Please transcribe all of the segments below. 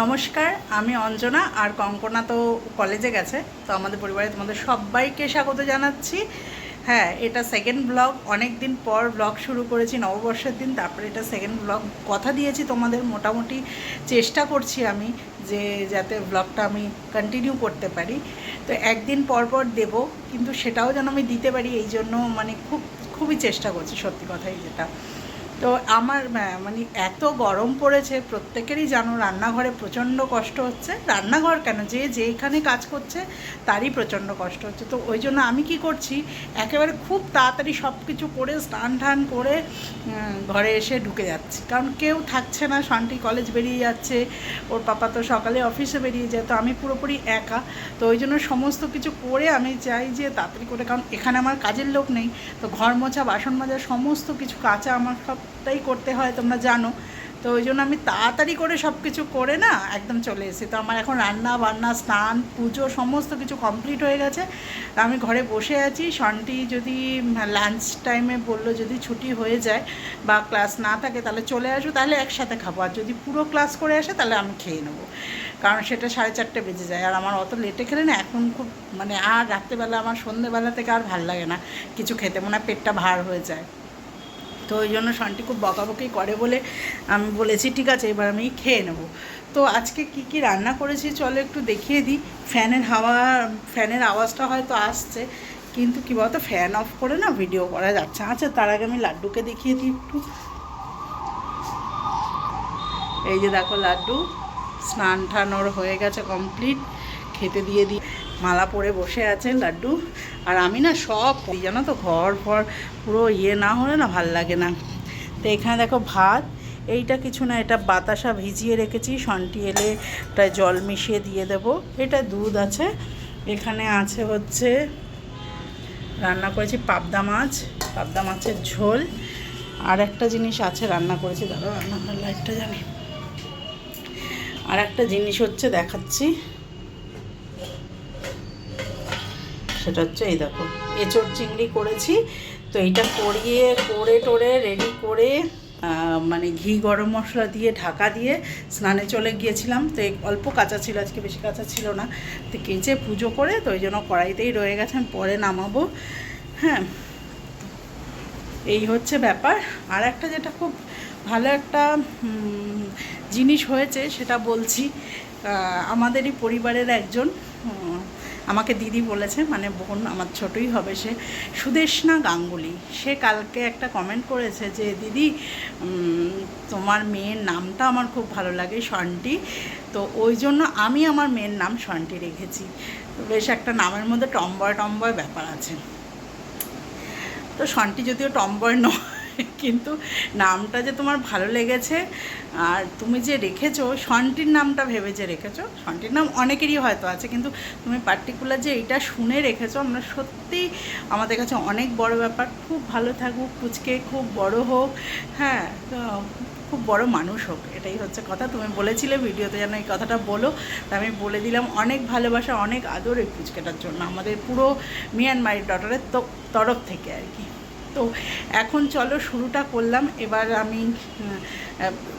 নমস্কার, আমি অঞ্জনা আর কঙ্কনা তো কলেজে গেছে, তো আমাদের পরিবারে তোমাদের সবাইকে স্বাগত জানাচ্ছি। হ্যাঁ এটা সেকেন্ড ব্লগ অনেক দিন পর ব্লগ শুরু করেছি, নববর্ষের দিন, তারপরে এটা সেকেন্ড ব্লগ কথা দিয়েছি তোমাদের, মোটামুটি চেষ্টা করছি আমি যে যাতে ব্লগটা আমি কন্টিনিউ করতে পারি। তো একদিন পর পর দেবো, কিন্তু সেটাও যেন আমি দিতে পারি, এই জন্য মানে খুব, খুবই চেষ্টা করছি, সত্যি কথাই যেটা। তো আমার মানে এত গরম পড়েছে, প্রত্যেকেরই জানো রান্নাঘরে প্রচণ্ড কষ্ট হচ্ছে। রান্নাঘর কেন? যে যেইখানে কাজ করছে, তারই প্রচণ্ড কষ্ট হচ্ছে। তো ওই জন্য আমি কি করছি, একেবারে খুব তাড়াতাড়ি সব কিছু করে, স্নান টান করে ঘরে এসে ঢুকে যাচ্ছি। কারণ কেউ থাকছে না, শান্তি কলেজ বেরিয়ে যাচ্ছে, ওর পাপা তো সকালে অফিসে বেরিয়ে যায়, তো আমি পুরোপুরি একা। তো ওই জন্য সমস্ত কিছু করে আমি চাই যে তাড়াতাড়ি করে, কারণ এখানে আমার কাজের লোক নেই। তো ঘর মোছা, বাসন মাজা, সমস্ত কিছু কাঁচা আমার সবটাই করতে হয়, তোমরা জানো। তো ওই জন্য আমি তাড়াতাড়ি করে সব কিছু করে না একদম চলে এসেছি। তো আমার এখন রান্না, বান্না, স্নান, পুজো সমস্ত কিছু কমপ্লিট হয়ে গেছে। আমি ঘরে বসে আছি। সন্টি যদি লাঞ্চ টাইমে বলল যদি ছুটি হয়ে যায় বা ক্লাস না থাকে তাহলে চলে আসব তাহলে একসাথে খাব। আর যদি পুরো ক্লাস করে আসে তাহলে আমি খেয়ে নেব। কারণ সেটা সাড়ে চারটে বেজে যায়। আর আমার অত লেটে খেলে না এখন খুব মানে আর রাত্রেবেলা, আমার সন্ধেবেলা থেকে আর ভালো লাগে না। কিছু খেতে মনে হয় পেটটা ভার হয়ে যায়। তো ওই জন্য শান্তি খুব বকাবকি করে বলে আমি বলেছি, ঠিক আছে, এবার আমি খেয়ে নেব। তো আজকে কি কি রান্না করেছি চলো একটু দেখিয়ে দিই। ফ্যানের হাওয়া, ফ্যানের আওয়াজটা হয়তো আসছে, কিন্তু কী বলতো, ফ্যান অফ করে না ভিডিও করা যাচ্ছে। আচ্ছা তার আগে আমি লাড্ডুকে দেখিয়ে দিই একটু। এই যে দেখো লাড্ডু, স্নান টান ওর হয়ে গেছে কমপ্লিট। খেতে দিয়ে দিই। মালা পরে বসে আছে লাড্ডু। আর আমি না সব জানো তো, ঘর ফর পুরো ইয়ে না হলে না ভালো লাগে না। তো এখানে দেখো ভাত, এইটা কিছু না, এটা বাতাসা ভিজিয়ে রেখেছি, সন্টি এলে ওটায় জল মিশিয়ে দিয়ে দেবো। এটা দুধ আছে, এখানে আছে হচ্ছে, রান্না করেছি পাবদা মাছ, পাবদা মাছের ঝোল। আর একটা জিনিস আছে, রান্না করেছি, দাদা রান্নাঘর লাইটটা জানি? আর একটা জিনিস হচ্ছে দেখাচ্ছি। সেটা হচ্ছে এই দেখো, এঁচড় চিংড়ি করেছি। তো এইটা করিয়ে, করে টোরে রেডি করে মানে ঘি গরম মশলা দিয়ে, ঢাকা দিয়ে স্নানে চলে গিয়েছিলাম। তো অল্প কাঁচা ছিল, আজকে বেশি কাঁচা ছিল না। তো কেচে পুজো করে, তো ওই জন্য কড়াইতেই রয়ে গেছে, আমি পরে নামাবো। হ্যাঁ এই হচ্ছে ব্যাপার। আর একটা যেটা খুব ভালো একটা জিনিস হয়েছে, সেটা বলছি আমাদেরই পরিবারের একজন আমাকে দিদি বলেছে মানে বোন আমার ছোটই হবে সে সুদেশনা গাঙ্গুলি। সে কালকে একটা কমেন্ট করেছে যে, দিদি তোমার মেয়ের নামটা আমার খুব ভালো লাগে সন্টি তো ওই জন্য আমি আমার মেয়ের নাম সন্টি রেখেছি। বেশ একটা নামের মধ্যে টম্বয় টম্বয় ব্যাপার আছে। তো সন্টি যদিও টম্বয় নয় কিন্তু নামটা যে তোমার ভালো লেগেছে, আর তুমি যে রেখেছো, সন্টির নামটা ভেবে যে রেখেছো, সন্টির নাম অনেকেরই হয়তো আছে, কিন্তু তুমি পার্টিকুলার যে এইটা শুনে রেখেছো, আমরা সত্যি আমাদের কাছে অনেক বড় ব্যাপার। খুব ভালো থাকুক কুচকে খুব বড় হোক হ্যাঁ খুব বড় মানুষ হোক, এটাই হচ্ছে কথা। তুমি বলেছিলে ভিডিওতে যেন এই কথাটা বলো, তা আমি বলে দিলাম, অনেক ভালোবাসা, অনেক আদর এই পুচকেটার জন্য, আমাদের পুরো মিয়ানমারের ডটারের তরফ থেকে আর কি। তো এখন চলো শুরুটা করলাম। এবার আমি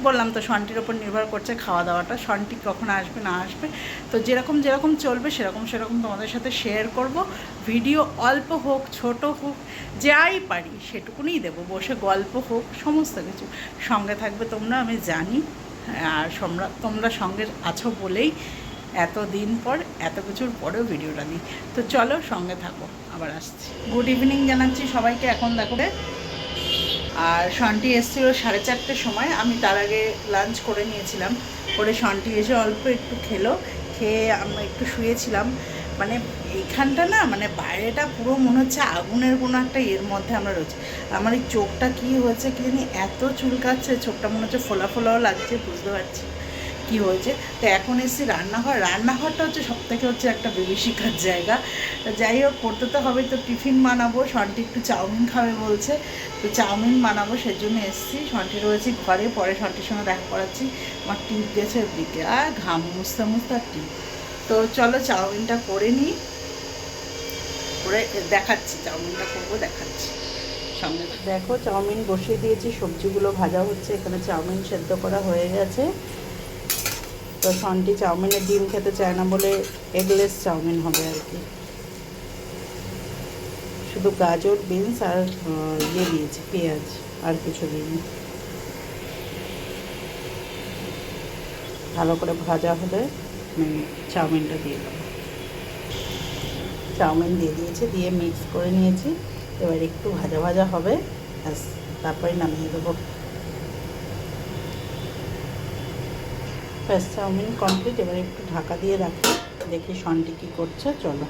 বললাম তো শনটির ওপর নির্ভর করছে খাওয়া দাওয়াটা। শনটি কখন আসবে, না আসবে। তো যেরকম যেরকম চলবে, সেরকম সেরকম তোমাদের সাথে শেয়ার করব। ভিডিও অল্প হোক, ছোট হোক, যাই পারি সেটুকুনিই দেবো। বসে গল্প হোক, সমস্ত কিছু। সঙ্গে থাকবে তোমরা, আমি জানি। আর তোমরা সঙ্গে আছো বলেই এত দিন পর, এত কিছুর পরেও ভিডিওটা দিই। তো চলো সঙ্গে থাকো, আবার আসছি। গুড ইভিনিং জানাচ্ছি সবাইকে এখন দেখো। আর সন্টি এসেছিল সাড়ে চারটের সময়, আমি তার আগে লাঞ্চ করে নিয়েছিলাম। করে সন্টি এসে অল্প একটু খেলো, খেয়ে আমি একটু শুয়েছিলাম। মানে এইখানটা না মানে বাইরেটা পুরো মনে হচ্ছে আগুনের কোনো একটা এর মধ্যে আমরা রয়েছি। আমার এই চোখটা কী হয়েছে কি জানি, এত চুলকাচ্ছে, চোখটা মনে হচ্ছে ফোলা ফোলাও লাগছে, বুঝতে পারছি কি হয়েছে? তো এখন এসেছি রান্নাঘর। রান্নাঘরটা হচ্ছে সব থেকে হচ্ছে একটা বিভীষিকার জায়গা। যাই হোক, করতে তো হবে তো টিফিন বানাবো। সন্টি একটু চাউমিন খাবে বলছে। তো চাউমিন বানাবো সেই জন্য এসেছি। সন্টি রয়েছি ঘরে। পরে সন্টির সঙ্গে দেখা করাচ্ছি। আমার টিপ গেছে দিকে আর ঘাম মুছতে মুছতে আর টিপ। তো চলো চাউমিনটা করে নিই। করে দেখাচ্ছি। চাউমিনটা করব, দেখাচ্ছি। সঙ্গে দেখো, চাউমিন বসিয়ে দিয়েছি। সবজিগুলো ভাজা হচ্ছে। এখানে চাউমিন সেদ্ধ করা হয়ে গেছে। তো সন্টি চাউমিনের ডিম খেতে চায় না বলে এগলেস চাউমিন হবে আর কি। শুধু গাজর, বিনস আর ইয়ে দিয়েছি, পেঁয়াজ, আর কিছু দিইনি। ভালো করে ভাজা হলে চাউমিনটা দিয়ে দেবো। চাউমিন দিয়ে দিয়েছি, দিয়ে মিক্স করে নিয়েছি। এবার একটু ভাজা ভাজা হবে, ব্যাস, তারপরে নামিয়ে দেবো। ব্যাস চাউমিন কমপ্লিট এবার একটু ঢাকা দিয়ে রাখি। দেখি সন্টি কী করছে, চলো।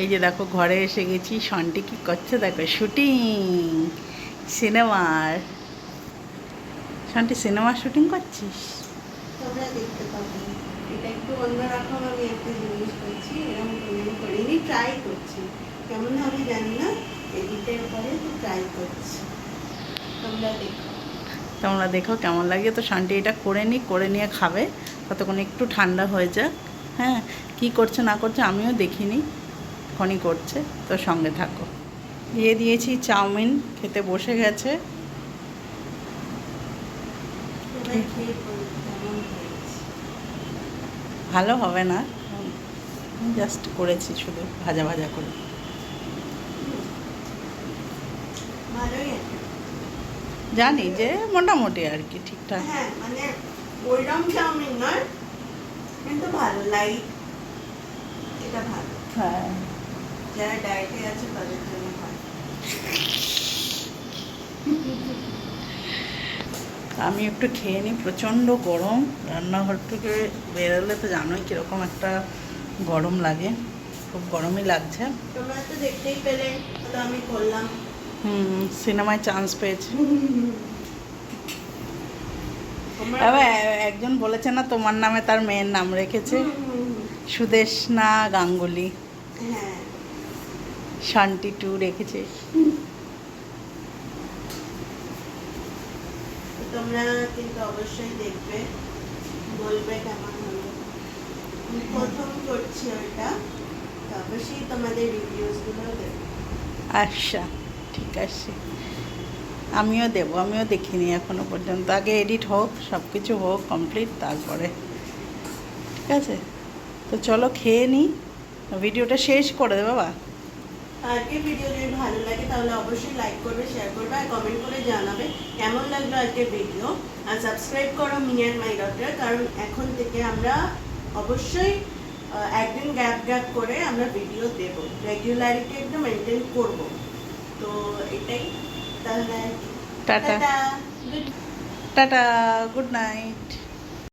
এই যে দেখো, ঘরে এসে গেছি, সন্টি কী করছে, দেখো শুটিং সিনেমার সন্টি সিনেমার শুটিং করছিস? দেখতে এটা একটু আমি একটা জিনিস করছি, এরকম করিনি ট্রাই করছি। কেমন হবে জানি না ট্রাই করছি। তোমরা দেখো। তোমরা দেখো কেমন লাগে। তো শান্তি এটা করে নিই করে নিয়ে খাবে। ততক্ষণ একটু ঠান্ডা হয়ে যাক। হ্যাঁ কি করছে না করছে আমিও দেখিনি। এখনই করছে। তো সঙ্গে থাকো। দিয়ে দিয়েছি চাউমিন খেতে বসে গেছে। ভালো হবে না। জাস্ট করেছি শুধু ভাজা ভাজা করে ভালোই আছে জানি যে মোটামুটি আর কি ঠিকঠাক। হ্যাঁ মানে ওইরকম চাউমিন নয় কিন্তু ভালো লাইট এটা ভালো। হ্যাঁ। যারা ডায়েটে আছে তাদের জন্য আমি একটু খেয়ে নিই প্রচণ্ড গরম। রান্নাঘর থেকে বেরোলে তো জানোই কীরকম একটা গরম লাগে খুব গরমই লাগছে। তোমরা তো দেখতেই পেলে তো আমি করলাম হুম সিনেমায় চান্স পেয়েছি। একজন বলেছে না তোমার নামে তার মেয়ের নাম রেখেছে। সুদেশনা গাঙ্গুলি। হ্যাঁ। শান্তি টু রেখেছে। তোমরা কিন্তু অবশ্যই দেখবে বলবে কেমন হলো। প্রথম করছি ওইটা তো অবশ্যই তোমাদের রিভিউসগুলো দেবে আচ্ছা। ঠিক আছে। আমিও দেবো, আমিও দেখিনি এখনও পর্যন্ত। আগে এডিট হোক সব কিছু হোক কমপ্লিট তারপরে। ঠিক আছে? তো চলো খেয়ে নিই ভিডিওটা শেষ করে দে বাবা। আজকে ভিডিও যদি ভালো লাগে তাহলে অবশ্যই লাইক করবে শেয়ার করবে আর কমেন্ট করে জানাবে কেমন লাগল আজকের ভিডিও আর সাবস্ক্রাইব করো মি মাই ডক্টর কারণ এখন থেকে আমরা অবশ্যই একদিন গ্যাপ গ্যাপ করে আমরা ভিডিও দেব। রেগুলারিটি একদম মেনটেন করব। তো এটাই। তাহলে টাটা। টাটা। Good night